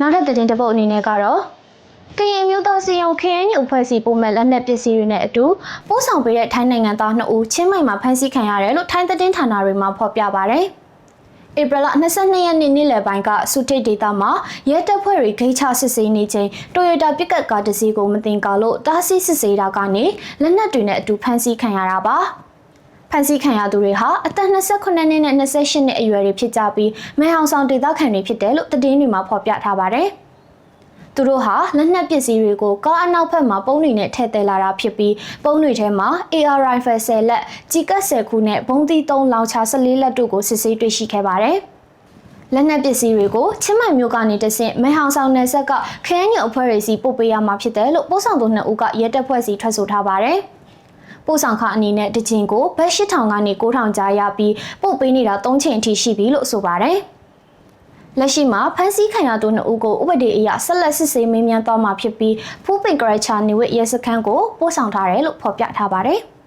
နောက်ထပ်သတင်းတစ်ပုဒ်အနေနဲ့ကတော့ကရင်မျိုးသားစီအောင် KNU အဖွဲ့အစည်းပုံမဲ့လက်နက်ပစ္စည်းတွေနဲ့အတူပို့ဆောင်ပေးတဲ့ထိုင်းနိုင်ငံသား2ဦးချင်းမိုင်မှာဖမ်းဆီးခံရတယ်လို့ထိုင်းသတင်းဌာနတွေမှာဖော်ပြပါဗျ။ဧပြီလ22ရက်နေ့နေ့လယ်ပိုင်းကစုထိတ်ဒေတာမှာရဲတပ်ဖွဲ့တွေဂိတ်ချစစ်ဆေးနေချိန်တိုယိုတာပစ်ကပ်ကားတစ်စီးကိုမတင်ကာလို့တားဆီးစစ်ဆေးတာကနေလက်နက်တွေနဲ့အတူဖမ်းဆီးခံရတာပါ။ ဖန်ဆီးခံရသူတွေဟာအသက်28နှစ်နဲ့28နှစ်အရွယ်တွေဖြစ်ကြပြီးမဲဟောင်ဆောင်ဒေသခံတွေဖြစ်တယ်လို့သတင်းတွေမှာဖော်ပြထားပါတယ်။သူတို့ဟာလက်နက်ပစ္စည်းတွေကိုကားအနောက်ဘက်မှာပုံးတွေနဲ့ထည့်သဲလာတာဖြစ်ပြီးပုံးတွေထဲမှာ AR rifle 10လက်၊ကြီးကပ်10ခုနဲ့ဘုံသီး3လောင်ချ14လက်တို့ကိုစစ်ဆေးတွေ့ရှိခဲ့ပါတယ်။လက်နက်ပစ္စည်းတွေကိုချင်းမိုင်မျိုးကနေတဆင့်မဲဟောင်ဆောင်နယ်ဆက်ကခရမ်းညအဖွဲ့တွေစီပို့ပေးရမှာဖြစ်တယ်လို့ပို့ဆောင်သူနှစ်ဦးကရဲတပ်ဖွဲ့စီထွက်ဆိုထားပါတယ်။ ပို့ဆောင်ခအနေနဲ့တစ်ချိန်ကိုဘတ်8000ကနေ9000ကြားရပြီးပို့ပေးနေတာ3ချိန်အထိရှိပြီလို့ဆိုပါတယ်။လက်ရှိမှာဖမ်းဆီးခံရသူနှစ်ဦးကိုဥပဒေအရဆက်လက်စစ်ဆေးမေးမြန်းသွားမှာဖြစ်ပြီးဖူးပင်ကရချာနေဝစ်ရဲစခန်းကိုပို့ဆောင်ထားတယ်လို့ဖော်ပြထားပါတယ်။